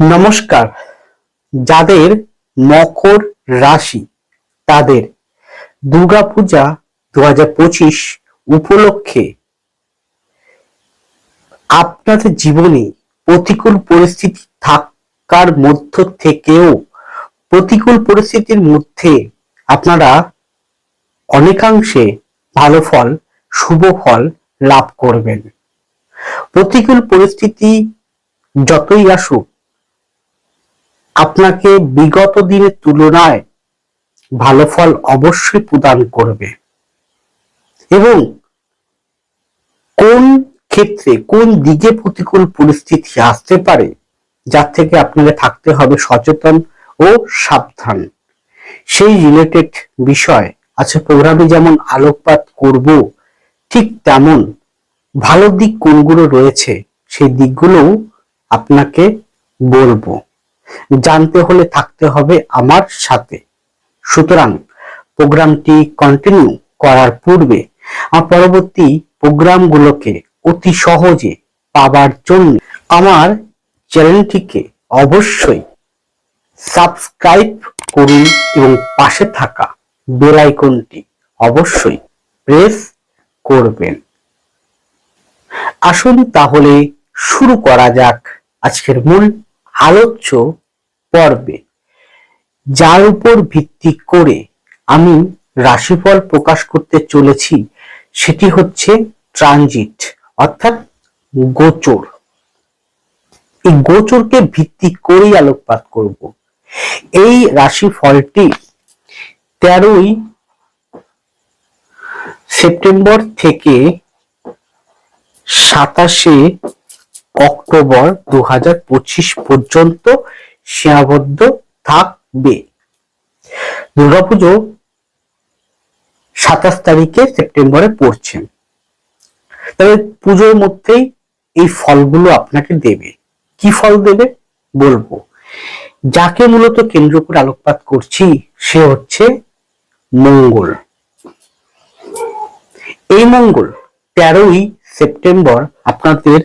নমস্কার। যাদের মকর রাশি, তাদের দুর্গাপূজা দু হাজার পঁচিশ উপলক্ষে আপনাদের জীবনে প্রতিকূল পরিস্থিতি থাকার মধ্য থেকেও, প্রতিকূল পরিস্থিতির মধ্যে আপনারা অনেকাংশে ভালো ফল, শুভ ফল লাভ করবেন। প্রতিকূল পরিস্থিতি যতই আসুক আপনাকে বিগত দিনের তুলনায় ভালো ফল অবশ্যই প্রদান করবে। এবং কোন ক্ষেত্রে, কোন দিকে প্রতিকূল পরিস্থিতি আসতে পারে, যার থেকে আপনাকে থাকতে হবে সচেতন ও সাবধান। সেই রিলেটেড বিষয় আছে প্রোগ্রামে যেমন আলোকপাত করব, ঠিক তেমন ভালো দিক কোনগুলো রয়েছে, সেই দিকগুলোও আপনাকে বলব। জানতে হলে থাকতে হবে আমার সাথে। সুতরাং প্রোগ্রামটি কন্টিনিউ করার পূর্বে আমার পরবর্তী প্রোগ্রামগুলোকে অতি সহজে পাবার জন্য আমার চ্যানেলটিকে অবশ্যই সাবস্ক্রাইব করুন এবং পাশে থাকা বেল আইকনটি অবশ্যই প্রেস করবেন। আসুন তাহলে শুরু করা যাক আজকের মূল আলোচ্য পর্বে। যার উপর ভিত্তি করে আমি রাশিফল প্রকাশ করতে চলেছি, সেটি হচ্ছে ট্রানজিট, অর্থাৎ গোচর। এই গোচরকে ভিত্তি করেই আলোকপাত করব। এই রাশিফলটি তেরোই সেপ্টেম্বর থেকে সাতাশে অক্টোবর দু হাজার পঁচিশ পর্যন্ত সীমাবদ্ধ থাকবে। দুর্গাপুজো সাতাশ তারিখে সেপ্টেম্বরে পড়ছে। তবে পুজোর মধ্যেই এই ফলগুলো আপনাকে দেবে। কি ফল দেবে? বলব। যাকে মূলত কেন্দ্র করে আলোকপাত করছি, সে হচ্ছে মঙ্গল। এই মঙ্গল তেরোই সেপ্টেম্বর আপনাদের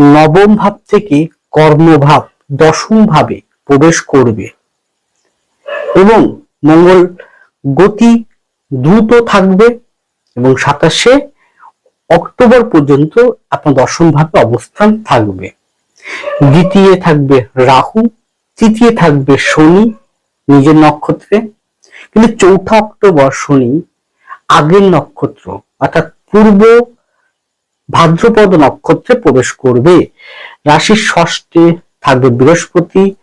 নবম ভাব থেকে কর্মভাব, দশম ভাবে প্রবেশ করবে। এবং মঙ্গল গতি দ্রুত থাকবে এবং সাতাশে অক্টোবর পর্যন্ত আপনার দশম ভাবে অবস্থান থাকবে। দ্বিতীয় থাকবে রাহু, তৃতীয় থাকবে শনি, নিজের নক্ষত্রে। কিন্তু চৌঠা অক্টোবর শনি আগের নক্ষত্র, অর্থাৎ পূর্ব ভাদ্রপদ নক্ষত্রে প্রবেশ করবে। রাশির ষষ্ঠে থাকবে বৃহস্পতি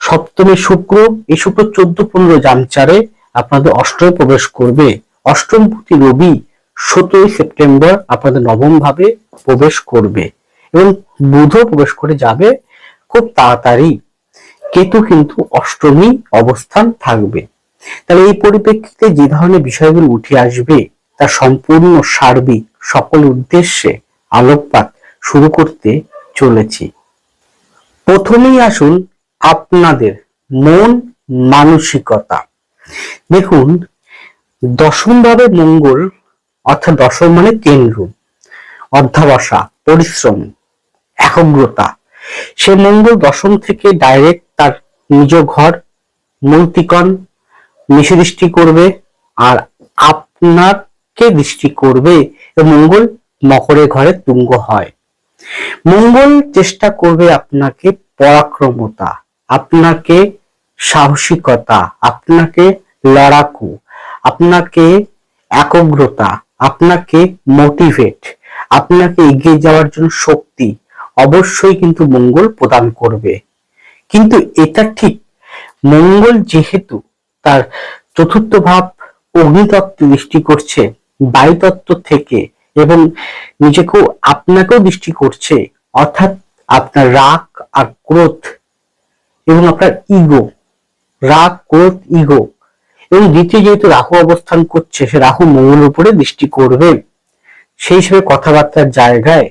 সপ্তমে শুক্র, এই শুক্র চোদ্দ পনেরো জামচারে আপনাদের অষ্টমে প্রবেশ করবে। অষ্টম প্রতি রবি সতেরোই সেপ্টেম্বর আপনাদের নবম ভাবে প্রবেশ করবে এবং বুধও প্রবেশ করে যাবে খুব তাড়াতাড়ি। কেতু কিন্তু অষ্টমী অবস্থান থাকবে। তাহলে এই পরিপ্রেক্ষিতে যে ধরনের বিষয়গুলো উঠে আসবে, তা সম্পূর্ণ সার্বিক সকল উদ্দেশ্যে আলোকপাত শুরু করতে চলেছি। প্রথমেই আসুন আপনাদের মন মানসিকতা। দেখুন দশম ভাবে মঙ্গল, অর্থাৎ দশম মানে কেন্দ্র, অধ্যাবসা, পরিশ্রম, একগ্রতা। সে মঙ্গল দশম থেকে ডাইরেক্ট তার নিজ ঘর মূর্তিকণ দৃষ্টি করবে আর আপনাকে দৃষ্টি করবে মঙ্গল মকরের ঘরে তুঙ্গ হয়। মঙ্গল চেষ্টা করবে আপনাকে পরাক্রমতা আপনাকে সাহসিকতা, আপনাকে লড়াকু, আপনাকে একগ্রতা, আপনাকে মোটিভেট আপনাকে এগিয়ে যাওয়ার জন্য শক্তি অবশ্যই কিন্তু মঙ্গল প্রদান করবে। কিন্তু এটা ঠিক, মঙ্গল যেহেতু তার চতুর্থ ভাব অগ্নিতত্ত্ব দৃষ্টি করছে, বায়ুতত্ত্ব থেকে এবং নিজেকেও আপনাকেও দৃষ্টি করছে, অর্থাৎ আপনার রাগ আর ক্রোধ এবং আপনার ইগো রাগ, ক্রোধ ইগো এবং দ্বিতীয় যেহেতু রাহু অবস্থান করছে, সে রাহু মঙ্গল উপরে দৃষ্টি করবে। সেই হিসেবে কথাবার্তার জায়গায়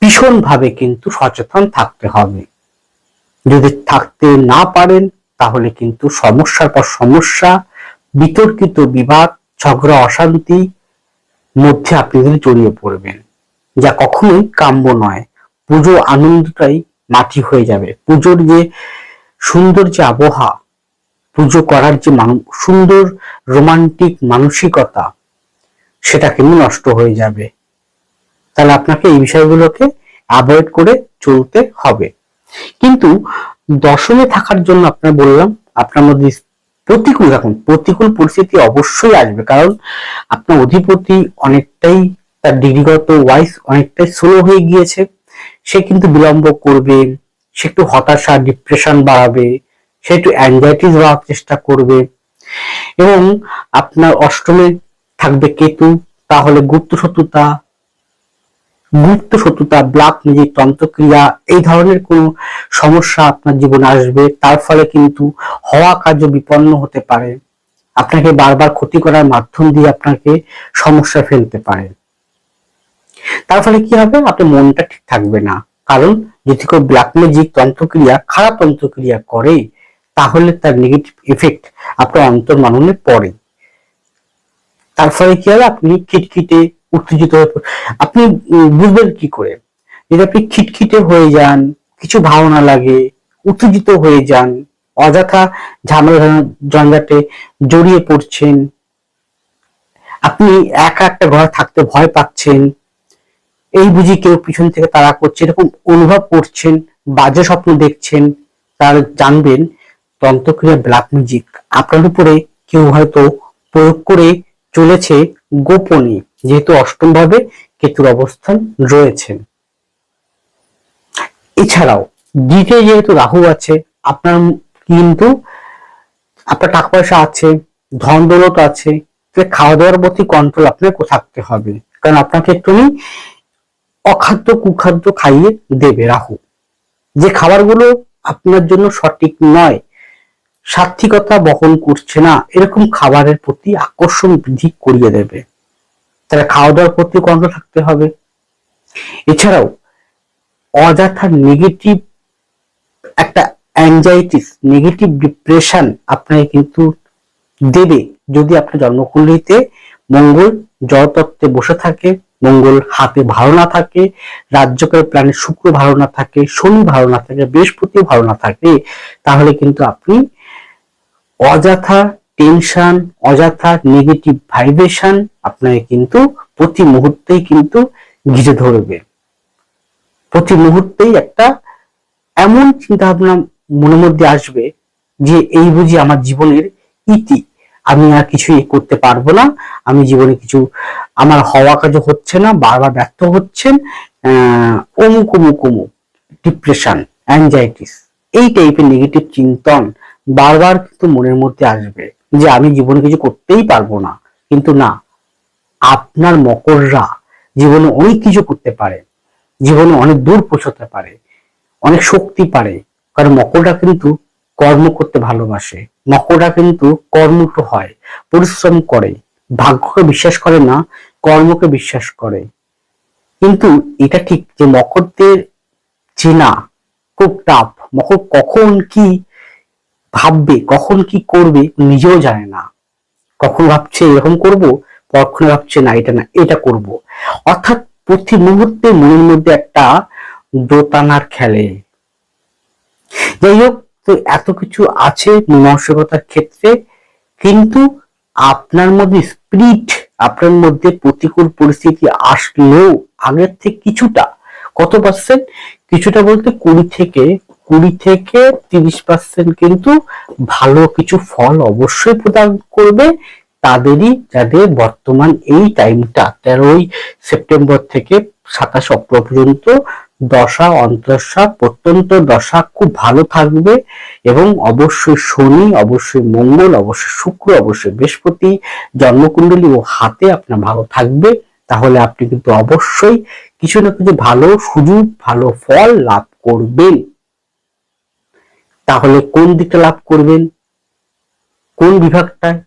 ভীষণ ভাবে কিন্তু সচেতন থাকতে হবে। যদি থাকতে না পারেন, তাহলে কিন্তু সমস্যার পর সমস্যা, বিতর্কিত বিবাদ, ঝগড়া, অশান্তি মধ্যে আপনি কিন্তু জড়িয়ে পড়বেন। যা কখনোই কাম্য নয়। পুজো আনন্দটাই মাটি হয়ে যাবে। পুজোর যে সুন্দর যে আবহাওয়া, পুজো করার যে সুন্দর রোমান্টিক মানসিকতা, সেটা কিন্তু নষ্ট হয়ে যাবে। তাহলে আপনাকে এই বিষয়গুলোকে অ্যাভয়েড করে চলতে হবে। কিন্তু দশমে থাকার জন্য আপনার বললাম, আপনার মধ্যে প্রতিকূল এখন প্রতিকূল পরিস্থিতি অবশ্যই আসবে। কারণ আপনার অধিপতি অনেকটাই, তার ডিগ্রিগত ওয়াইস অনেকটাই স্লো হয়ে গিয়েছে। সে কিন্তু বিলম্ব করবে, সে একটু হতাশা ডিপ্রেশন বাড়াবে, সে একটু অ্যাংজাইটিস বাড়ার চেষ্টা করবে। এবং আপনার অষ্টমে থাকবে কেতু, তাহলে গুপ্ত শত্রুতা গুপ্ত শত্রুতা ব্ল্যাক ম্যাজিক তন্ত্রক্রিয়া, এই ধরনের কোনো সমস্যা আপনার জীবনে আসবে। তার ফলে কিন্তু হওয়া কার্য বিপন্ন হতে পারে। আপনাকে বারবার ক্ষতি করার মাধ্যম দিয়ে আপনাকে সমস্যা ফেলতে পারে। তার ফলে কি হবে? আপনার মনটা ঠিক থাকবে না। কারণ যদি কেউ ব্ল্যাক ম্যাজিক তন্ত্রক্রিয়া, খারাপ তন্ত্রক্রিয়া করে, তাহলে তার নেগেটিভ এফেক্ট আপনার অন্তর মাননে পড়ে। তার ফলে কি হবে? আপনি খিটখিটে উত্তেজিত হয়ে আপনি বুঝবেন কি করে? যদি আপনি খিটখিটে হয়ে যান, কিছু ভালো না লাগে, উত্তেজিত হয়ে যান, অযথা ঝামেলা জঞ্জাটে জড়িয়ে পড়ছেন, আপনি একা একটা ঘরে থাকতে ভয় পাচ্ছেন এই বুঝি কেউ পিছন থেকে তারা করছে, এরকম অনুভব করছেন, বাজে স্বপ্ন দেখছেন, তার জানবেন, তন্ত্রক্রিয়া ব্ল্যাক ম্যাজিক আপনার উপরে কেউ হয়তো প্রয়োগ করে চলেছে গোপনে, যেহেতু অষ্টম ভাবে কেতুর অবস্থান রয়েছে। এছাড়াও দ্বিতীয় যেহেতু রাহু আছে, আপনার কিন্তু আপনার টাকা পয়সা আছে, ধন দৌলত আছে খাওয়া দাওয়ার প্রতি কন্ট্রোল আপনাকে থাকতে হবে। কারণ আপনাকে একটুখানি অখাদ্য কুখাদ্য খাইয়ে দেবে রাহু। যে খাবারগুলো আপনার জন্য সঠিক নয় সাত্বিকতা বহন করছে না, এরকম খাবারের প্রতি আকর্ষণ বৃদ্ধি করিয়ে দেবে। তারা খাওয়া দাওয়ার প্রতি কন্ট্রোল থাকতে হবে। এছাড়াও অযথা নেগেটিভ একটা অ্যাংজাইটিস নেগেটিভ ডিপ্রেশন আপনাকে কিন্তু দেবে যদি আপনার জন্মকুণ্ডলিতে মঙ্গল জড়তত্ত্বে বসে থাকে। মঙ্গল হাতে ভালো না থাকে রাজ্যকের প্ল্যানে শুক্র ভালো না থাকে, শনি ভালো না থাকে, বৃহস্পতি ভালো না থাকে, তাহলে কিন্তু আপনি অযথা টেনশন অযথা নেগেটিভ ভাইব্রেশন আপনাকে কিন্তু প্রতি মুহূর্তেই কিন্তু ঘিরে ধরবে। প্রতি মুহূর্তেই একটা এমন চিন্তা ভাবনা মনের মধ্যে আসবে যে এই বুঝি আমার জীবনের ইতি। আমি আর কিছুই করতে পারব না। আমি জীবনে কিছু, আমার হওয়া কাজ হচ্ছে না, বারবার ব্যর্থ হচ্ছেন অমুক অমুক অমুক ডিপ্রেশন অ্যাংজাইটিস এই টাইপের নেগেটিভ চিন্তন বারবার কিন্তু মনের মধ্যে আসবে যে আমি জীবনে কিছু করতেই পারব না। কিন্তু না, আপনার মকররা জীবনে অনেক কিছু করতে পারে, জীবনে অনেক দূর পৌঁছতে পারে, অনেক শক্তি পারে। কারণ মকররা কিন্তু কর্ম করতে ভালোবাসে। মকররা কিন্তু কর্মঠ হয়, পরিশ্রম করে। ভাগ্যকে বিশ্বাস করে না, কর্মকে বিশ্বাস করে। কিন্তু এটা ঠিক যে মকরদের চেনা খুব টাফ মকর কখন কি ভাববে, কখন কি করবে নিজেও জানে না। কখন ভাবছে এরকম করব, পরক্ষণে ভাবছে না, এটা না, এটা করব। অর্থাৎ প্রতি মুহূর্তে মনের মধ্যে একটা দোতানার খেলে। যাই হোক তো এত কিছু আছে মানসিকতার ক্ষেত্রে, কিন্তু আপনার মধ্যে স্পিরিট, আপনার মধ্যে প্রতিকূল পরিস্থিতি আসলেও আগের থেকে কিছুটা, কত পার্সেন্ট কিছুটা বলতে কুড়ি থেকে কুড়ি থেকে তিরিশ পার্সেন্ট কিন্তু ভালো কিছু ফল অবশ্যই প্রদান করবে তাদেরই, যাদের বর্তমান এই টাইমটা তেরোই সেপ্টেম্বর থেকে সাতাশ অক্টোবর পর্যন্ত দশা অন্তর্দশা প্রত্যন্ত দশা খুব ভালো থাকবে এবং অবশ্যই শনি, অবশ্যই মঙ্গল, অবশ্যই শুক্র, অবশ্যই বৃহস্পতি, জন্মকুণ্ডলী ও হাতে আপনার ভালো থাকবে। তাহলে আপনি কিন্তু অবশ্যই কিছু না কিছু ভালো সুযোগ, ভালো ফল লাভ করবেন। তাহলে কোন দিকটা লাভ করবেন? কোন বিভাগটায়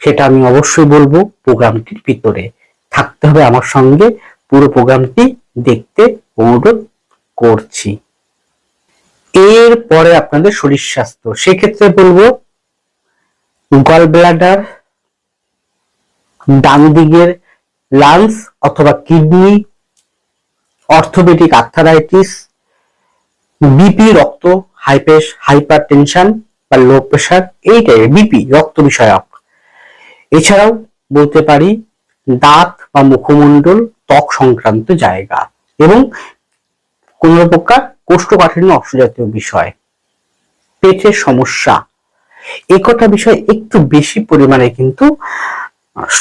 সেটা আমি অবশ্যই বলব, প্রোগ্রামটির ভিতরে থাকতে হবে আমার সঙ্গে। পুরো প্রোগ্রামটি দেখতে অনুরোধ করছি। এরপরে আপনাদের শরীর স্বাস্থ্য। সেক্ষেত্রে বলব গল ব্লাডার ডান দিকের লাংস অথবা কিডনি অর্থোপেডিক আর্থারাইটিস বিপি রক্ত হাইপেস হাইপার টেনশন বা লো প্রেশার এই টাইপের বিপি রক্ত বিষয়ক। এছাড়াও বলতে পারি, দাঁত বা মুখমণ্ডল ত্বক সংক্রান্ত জায়গা। এবং কোন প্রকার কোষ্ঠকাঠিন্য অসুজাতীয় বিষয়। পেটের সমস্যা। এ কটা বিষয় একটু বেশি পরিমাণে কিন্তু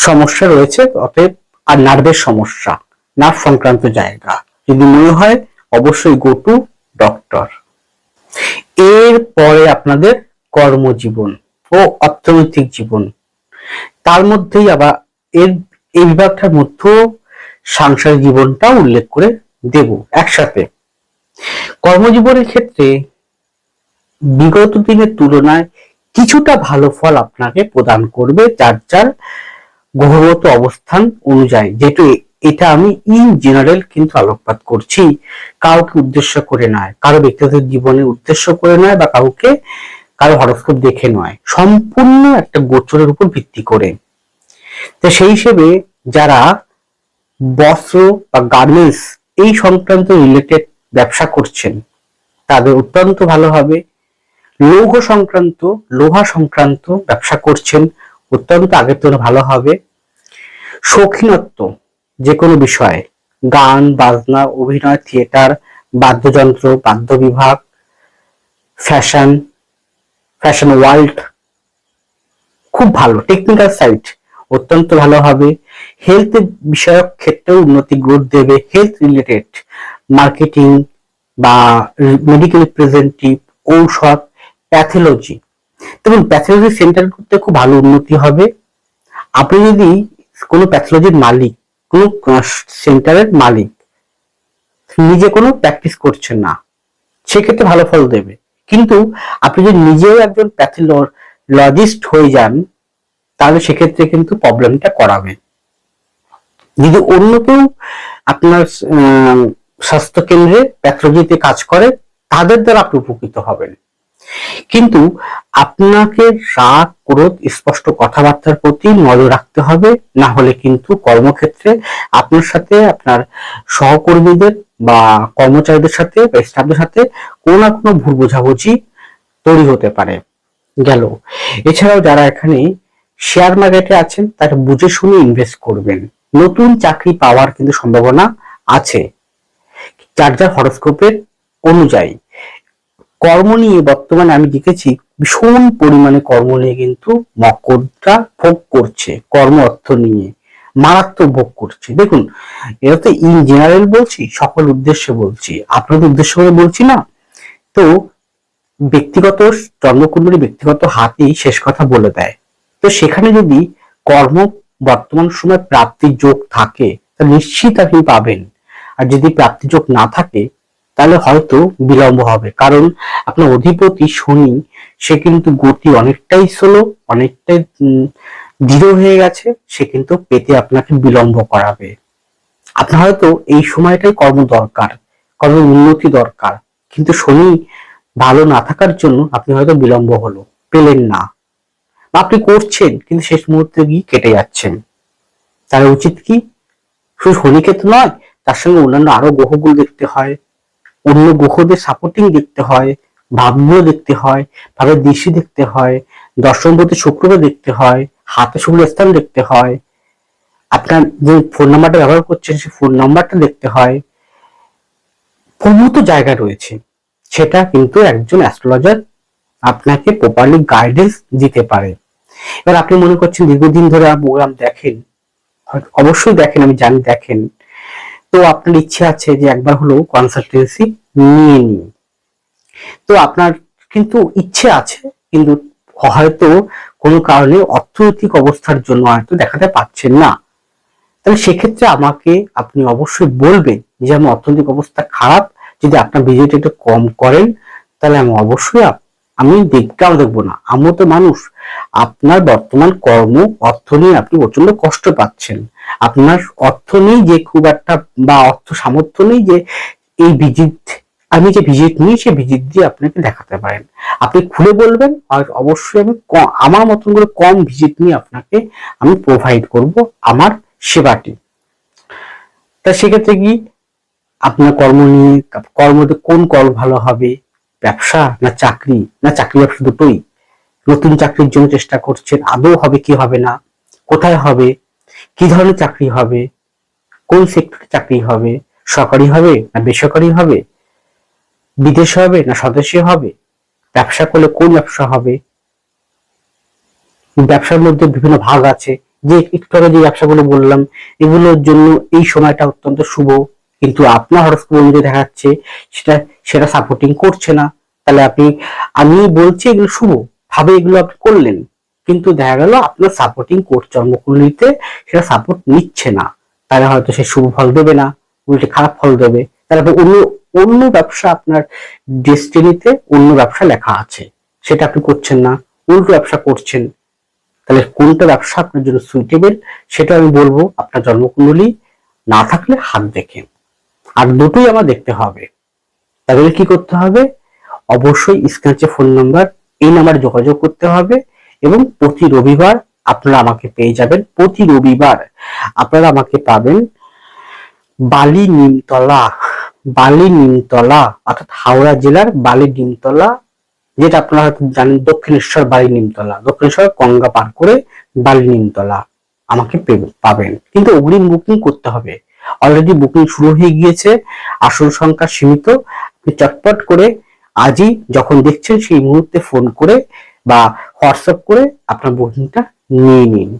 সমস্যা রয়েছে, অতএব আর নার্ভের সমস্যা, নার্ভ সংক্রান্ত জায়গা। যদি মনে হয়, অবশ্যই গো টু ডক্টর আপনাদের কর্মজীবন ও অর্থনৈতিক জীবন। তার মধ্যেই আবার এর, এই বিভাগটার মধ্যেও সাংসারিক জীবনটা উল্লেখ করে দেব একসাথে। কর্মজীবনের ক্ষেত্রে বিগত দিনের তুলনায় কিছুটা ভালো ফল আপনাকে প্রদান করবে যার যার গ্রহগত অবস্থান অনুযায়ী, যেহেতু এটা আমি ইন জেনারেল কিন্তু আলোকপাত করছি। কাউকে উদ্দেশ্য করে নয়, কারও ব্যক্তিগত জীবনের উদ্দেশ্য করে নয় বা কাউকে কারও হরস্কোপ দেখে নয়, সম্পূর্ণ একটা গোচরের উপর ভিত্তি করে। তো সেই হিসেবে যারা বস্ত্র বা গার্মেন্টস এই সংক্রান্ত রিলেটেড ব্যবসা করছেন, তাদের অত্যন্ত ভালো হবে। লৌহ সংক্রান্ত, লোহা সংক্রান্ত ব্যবসা করছেন, অত্যন্ত আগের তুলনায় ভালো হবে। শৌখিনত্ব যে কোনো বিষয়ে, গান, বাজনা, অভিনয়, থিয়েটার, বাদ্যযন্ত্র বাদ্য বিভাগ ফ্যাশন ফ্যাশন ওয়ার্ল্ড, খুব ভালো। টেকনিক্যাল সাইট অত্যন্ত ভালো হবে। হেলথ বিষয়ক ক্ষেত্রেও উন্নতি গ্রোথ দেবে। হেলথ রিলেটেড মার্কেটিং বা মেডিকেল রিপ্রেজেন্টেটিভ ঔষধ প্যাথোলজি দেখুন প্যাথোলজি সেন্টার করতে খুব ভালো উন্নতি হবে। আপনি যদি কোনো প্যাথোলজির মালিক, কোনো সেন্টারের মালিক, নিজে কোনো প্র্যাকটিস করছেন না, সেক্ষেত্রে ভালো ফল দেবে। কিন্তু আপনি যদি নিজেও একজন প্যাথোলজিস্ট হয়ে যান তাহলে সেক্ষেত্রে কিন্তু প্রবলেমটা করাবে। যদি অন্য কেউ আপনার স্বাস্থ্য কেন্দ্রে প্যাথোলজিতে কাজ করে, তাদের দ্বারা আপনি উপকৃত হবেন। কিন্তু আপনাকে রাগ ক্রোধ স্পষ্ট কথাবার্তার প্রতি নজর রাখতে হবে, না হলে কিন্তু কর্মক্ষেত্রে আপনার সাথে আপনার সহকর্মীদের বা কর্মচারীদের সাথে বা স্টাফদের সাথে কোনো না কোনো ভুল বোঝাবুঝি তৈরি হতে পারে। গেল। এছাড়াও যারা এখানে শেয়ার মার্কেটে আছেন তারা বুঝে শুনে ইনভেস্ট করবেন। নতুন চাকরি পাওয়ার কিন্তু সম্ভাবনা আছে। যার যার হরস্কোপের অনুযায়ী। কর্ম নিয়ে বর্তমানে আমি দেখেছি, ভীষণ পরিমাণে কর্ম নিয়ে কিন্তু মকরটা ভোগ করছে, কর্ম অর্থ নিয়ে। মারাত্মক ভোগ করছে। দেখুন, এটা তো ইন জেনারেল বলছি, সকল উদ্দেশ্যে বলছি। আপনাদের উদ্দেশ্য করে বলছি না। তো ব্যক্তিগত জন্মকুণ্ডলী ব্যক্তিগত হাতেই শেষ কথা বলে দেয়। তো সেখানে যদি কর্ম বর্তমান সময় প্রাপ্তির যোগ থাকে, তা নিশ্চিত আপনি পাবেন। আর যদি প্রাপ্তি যোগ না থাকে, তাহলে হয়তো বিলম্ব হবে। কারণ আপনার অধিপতি শনি, সে কিন্তু গতি অনেকটাই স্লো অনেকটাই দৃঢ় হয়ে গেছে, সে কিন্তু পেতে আপনাকে বিলম্ব করাবে। আপনার হয়তো এই সময়টাই কর্ম দরকার, কর্ম উন্নতি দরকার। কিন্তু শনি ভালো না থাকার জন্য আপনি হয়তো বিলম্ব হলো, পেলেন না। আপনি করছেন, কিন্তু শেষ মুহূর্তে গিয়ে কেটে যাচ্ছেন। তাহলে উচিত কি? শুধু শনিকে তো নয়, তার সঙ্গে অন্যান্য আরও গ্রহগুলো দেখতে হয়, অন্য গ্রহদের সাপোর্টিং দেখতে হয়, ভাবগুলো দেখতে হয়, ভাবের দৃষ্টি দেখতে হয় দর্শনপতি শুক্রকে দেখতে হয়, হাতে শুক্র স্থান দেখতে হয়। আপনার যে ফোন নাম্বারটা ব্যবহার করছেন, সেই ফোন নাম্বারটা দেখতে হয়। প্রভূত জায়গা রয়েছে, সেটা কিন্তু একজন অ্যাস্ট্রোলজার আপনাকে প্রপারলি গাইডেন্স দিতে পারে। এবার আপনি মনে করছেন দীর্ঘদিন ধরে প্রোগ্রাম দেখেন। অবশ্যই দেখেন, আমি জানি দেখেন। তো আপনার ইচ্ছে আছে যে একবার হলো কনসালটেন্সি নিয়ে নিই তো আপনার কিন্তু ইচ্ছে আছে, কিন্তু হয়তো কোনো কারণে অর্থনৈতিক অবস্থার জন্য হয়তো দেখাতে পাচ্ছেন না। তাহলে সেক্ষেত্রে আমাকে আপনি অবশ্যই বলবেন যে আমার অর্থনৈতিক অবস্থা খারাপ, যদি আপনার ভিজিট একটু কম করেন, তাহলে আমি অবশ্যই আমি দেখতেও দেখব না। আমিও তো মানুষ। আপনার বর্তমান কর্ম, অর্থ নিয়ে আপনি প্রচণ্ড কষ্ট পাচ্ছেন। আপনার অর্থ নেই যে খুব একটা বা অর্থ সামর্থ্য নেই যে এই ভিজিট, আমি যে ভিজিট নিই সে ভিজিট দিয়ে আপনাকে দেখাতে পারেন। আপনি খুলে বলবেন আর অবশ্যই আমি আমার মতন করে কম ভিজিট নিয়ে আপনাকে আমি প্রোভাইড করব আমার সেবাটি। তা সেক্ষেত্রে কি আপনার কর্ম নিয়ে, কর্মতে কোন কর্ম ভালো হবে? ব্যবসা না চাকরি? না চাকরি ব্যবসা দুটোই। নতুন চাকরির জন্য চেষ্টা করছেন। আদৌ হবে, কি হবে না? কোথায় হবে? কি ধরনের চাকরি হবে? কোন সেক্টরে চাকরি হবে? সরকারি হবে না বেসরকারি হবে? বিদেশে হবে না স্বদেশে হবে? ব্যবসা করলে কোন ব্যবসা হবে? ব্যবসার মধ্যে বিভিন্ন ভাগ আছে। যে একটু আগে যে ব্যবসাগুলো বললাম, এগুলোর জন্য এই সময়টা অত্যন্ত শুভ। কিন্তু আপনার হরস্কোপ অনুযায়ী দেখা যাচ্ছে সেটা সেটা সাপোর্টিং করছে না। তাহলে আপনি, আমি বলছি এগুলো শুভ, ভাবে এগুলো আপনি করলেন, কিন্তু দেখা গেল আপনার সাপোর্টিং কোর্স জন্মকুণ্ডলিতে সেটা সাপোর্ট নিচ্ছে না। তাহলে হয়তো সে শুভ ফল দেবে না, উল্টে খারাপ ফল দেবে। তাহলে অন্য অন্য ব্যবসা আপনার ডেস্টিনিতে অন্য ব্যবসা লেখা আছে, সেটা আপনি করছেন না, উল্টো ব্যবসা করছেন। তাহলে কোনটা ব্যবসা আপনার জন্য সুইটেবল সেটা আমি বলব, আপনার জন্মকুণ্ডলী না থাকলে হাত দেখেন। আর দুটোই আমার দেখতে হবে। তাহলে কি করতে হবে? অবশ্যই স্ক্যাচে ফোন নাম্বার, এই নাম্বারে যোগাযোগ করতে হবে এবং প্রতি রবিবার আপনারা আমাকে পেয়ে যাবেন। প্রতি রবিবার আপনারা আমাকে পাবেন বালি নিমতলা বালি নিমতলা, অর্থাৎ হাওড়া জেলার বালি নিমতলা, যেটা আপনারা হয়তো জানেন দক্ষিণেশ্বর বালি নিমতলা, দক্ষিণেশ্বর গঙ্গা পার করে বালি নিমতলা আমাকে পাবেন। কিন্তু অগ্রিম বুকিং করতে হবে। অলরেডি বুকিং শুরু হয়ে গিয়েছে আসন সংখ্যা সীমিত। আপনি চটপট করে আজই যখন দেখছেন সেই মুহূর্তে ফোন করে বা হোয়াটসঅ্যাপ করে আপনার বুকিংটা নিয়ে নিন।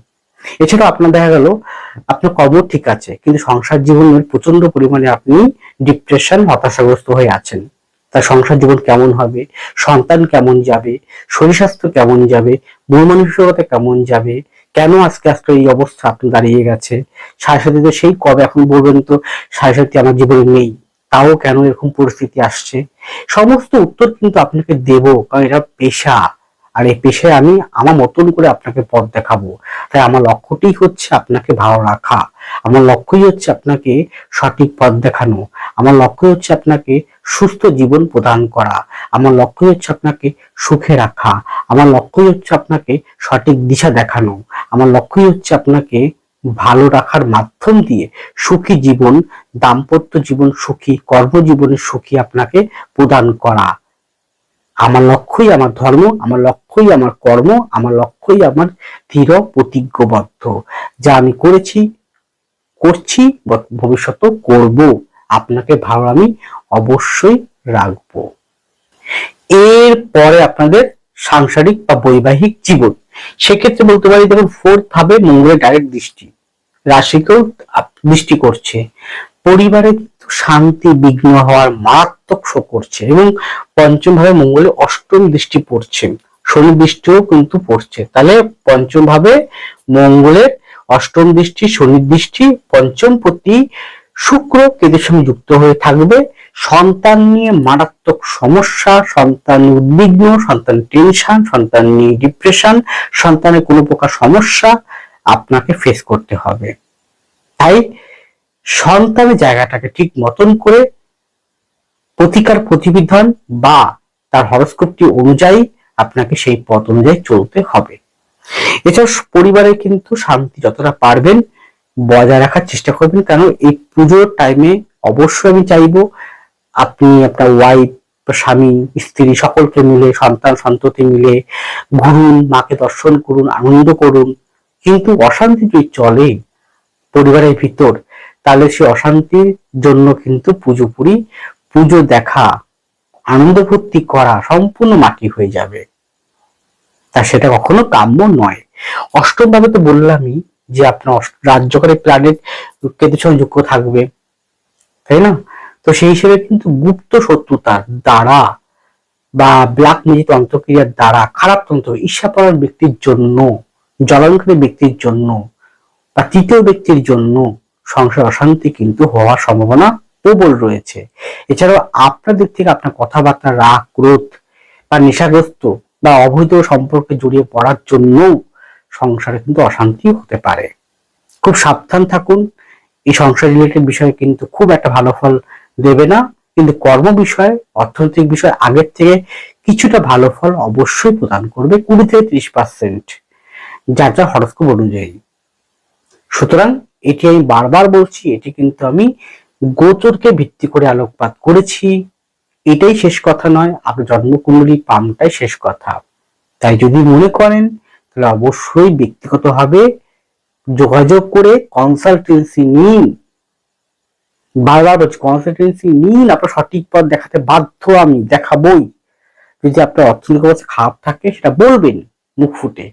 এছাড়া আপনার দেখা গেল, আপনার কর্ম ঠিক আছে, কিন্তু সংসার জীবনের প্রচণ্ড পরিমাণে আপনি ডিপ্রেশন হতাশাগ্রস্ত হয়ে আছেন। তার সংসার জীবন কেমন হবে? সন্তান কেমন যাবে? শরীর স্বাস্থ্য কেমন যাবে? মন মানসিকতা কেমন যাবে? কেন আজকে আজকে এই অবস্থা আপনি দাঁড়িয়ে গেছে? সাথে তো সেই কবে এখন বলবেন তো সাথে আমার জীবনে নেই। তাও কেন এরকম পরিস্থিতি আসছে? সমস্ত উত্তর কিন্তু আপনাকে দেব, কারণ এটা পেশা। আর এই পেশায় আমি আমার মতন করে আপনাকে পথ দেখাবো। তাই আমার লক্ষ্যটি হচ্ছে আপনাকে ভালো রাখা। আমার লক্ষ্যই হচ্ছে আপনাকে সঠিক পথ দেখানো। আমার লক্ষ্য হচ্ছে আপনাকে সুস্থ জীবন প্রদান করা। আমার লক্ষ্য হচ্ছে আপনাকে সুখে রাখা। আমার লক্ষ্যই হচ্ছে আপনাকে সঠিক দিশা দেখানো। আমার লক্ষ্যই হচ্ছে আপনাকে ভালো রাখার মাধ্যম দিয়ে সুখী জীবন, দাম্পত্য জীবন সুখী, কর্মজীবনে সুখী আপনাকে প্রদান করা। লক্ষ্যই আমার ধর্ম, আমার লক্ষ্যই আমার কর্ম, আমার লক্ষ্যই আমার দৃঢ় প্রতিজ্ঞবদ্ধ। যা আমি করেছি, করছি ভবিষ্যতেও করব, আপনাকে ভালো আমি অবশ্যই রাখব। এর পরে আপনাদের সাংসারিক বা বৈবাহিক জীবন। সেক্ষেত্রে বলতে পারি, দেখুন ফোর্থ ভাবে মঙ্গলের ডাইরেক্ট দৃষ্টি। রাশিকেও দৃষ্টি করছে। পরিবারে কিন্তু শান্তি বিঘ্ন হওয়ার মারাত্মক শো করছে এবং পঞ্চম ভাবে মঙ্গলের অষ্টম দৃষ্টি পড়ছে। শনি দৃষ্টিও কিন্তু পড়ছে। তাহলে পঞ্চম ভাবে মঙ্গলের অষ্টম দৃষ্টি, শনি দৃষ্টি, পঞ্চম প্রতি শুক্র কেতুর সঙ্গে যুক্ত হয়ে থাকবে। সন্তান নিয়ে মারাত্মক সমস্যা, সন্তান উদ্বিগ্ন, সন্তান টেনশন, সন্তান নিয়ে ডিপ্রেশন, সন্তানের কোনো প্রকার সমস্যা আপনাকে ফেস করতে হবে। তাই সন্তানের জায়গাটাকে ঠিক মতন করে প্রতিকার প্রতিবিধান বা তার হরস্কোপটি অনুযায়ী আপনাকে সেই পথ অনুযায়ী চলতে হবে। এছাড়া পরিবারে কিন্তু শান্তি যতটা পারবেন বজায় রাখার চেষ্টা করবেন কারণ এই পুজোর টাইমে অবশ্যই আমি চাইব আপনি আপনার ওয়াইফ স্বামী, স্ত্রী সকলকে মিলে, সন্তান, সন্ততি মিলে ঘুরুন, মাকে দর্শন করুন, আনন্দ করুন। কিন্তু অশান্তি যদি চলে পরিবারের ভিতর তাহলে সে অশান্তির জন্য কিন্তু পুজো পুরি, পুজো দেখা, আনন্দ ভর্তি করা সম্পূর্ণ মাটি হয়ে যাবে। তা সেটা কখনো কাম্য নয়। অষ্টম ভাবে তো বললামই যে আপনার অষ্ট- রাজ্যকারী প্ল্যানেট কেতুর সঙ্গে যুক্ত থাকবে। তাই না? তো সেই হিসেবে কিন্তু গুপ্ত শত্রুতার দ্বারা বা ব্ল্যাক ম্যাজিক তন্ত্রক্রিয়ার দ্বারা, খারাপ তন্ত্র, ঈর্ষাপরায়ণ ব্যক্তির জন্য জলঙ্কারী ব্যক্তির জন্য বা তৃতীয় ব্যক্তির জন্য সংসার অশান্তি কিন্তু হওয়ার সম্ভাবনা প্রবল রয়েছে। এছাড়াও আপনার দিক থেকে আপনার কথাবার্তা, রাগ, ক্রোধ বা নেশাগ্রস্ত বা অবৈধ সম্পর্কে জড়িয়ে পড়ার জন্য সংসারে কিন্তু অশান্তি হতে পারে। খুব সাবধান থাকুন। এই সংসার রিলেটেড বিষয়ে কিন্তু খুব একটা ভালো ফল দেবে না। কিন্তু কর্ম বিষয়ে, অর্থনৈতিক বিষয় আগের থেকে কিছুটা ভালো ফল অবশ্যই প্রদান করবে কুড়ি থেকে ত্রিশ পার্সেন্ট যার যা হরস্কোপ অনুযায়ী। সুতরাং এটি আমি বারবার বলছি, এটি কিন্তু আমি গোচরকে ভিত্তি করে আলোকপাত করেছি। এটাই শেষ কথা নয়, আপনার জন্মকুণ্ডলী পামটাই শেষ কথা। তাই যদি মনে করেন, তাহলে অবশ্যই ব্যক্তিগতভাবে যোগাযোগ করে কনসালটেন্সি নিন। বারবার বলছি কনসালটেন্সি নিন, আপনার সঠিক পথ দেখাতে বাধ্য আমি, দেখাবই। যদি আপনার অর্থনৈতিক অবস্থা খারাপ থাকে, সেটা বলবেন মুখ ফুটে।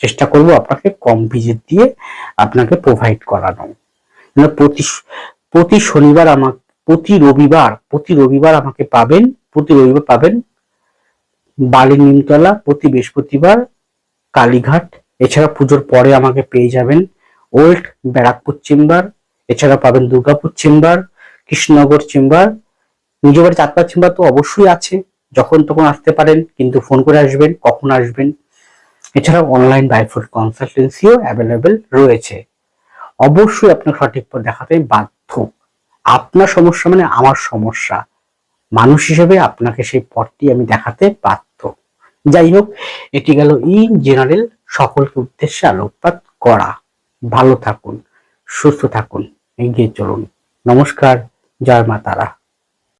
চেষ্টা করব আপনাকে কম ভিজিট দিয়ে আপনাকে প্রোভাইড করানো। প্রতি প্রতি শনিবার আমার প্রতি রবিবার প্রতি রবিবার আমাকে পাবেন, প্রতি রবিবার পাবেন বালি নিমতলা, প্রতি বৃহস্পতিবার কালীঘাট। এছাড়া পুজোর পরে আমাকে পেয়ে যাবেন ওল্ড ব্যারাকপুর চেম্বার, এছাড়া পাবেন দুর্গাপুর চেম্বার, কৃষ্ণনগর চেম্বার। নিজের বাড়ি চাঁদপাড় চেম্বার তো অবশ্যই আছে। যখন তখন আসতে পারেন, কিন্তু ফোন করে আসবেন, কখন আসবেন? এছাড়া অনলাইন বাইফোড কনসালটেন্সিও অ্যাভেলেবেল রয়েছে। অবশ্যই আপনার সঠিক পথ দেখাতে বাধ্য। আপনার সমস্যা মানে আমার সমস্যা। মানুষ হিসেবে আপনাকে সেই পথটি আমি দেখাতে বাধ্য। যাই হোক, এটি গেল ইন জেনারেল সকলকে উদ্দেশ্যে আলোকপাত করা। ভালো থাকুন, সুস্থ থাকুন, এগিয়ে চলুন। নমস্কার, জয় মা তারা।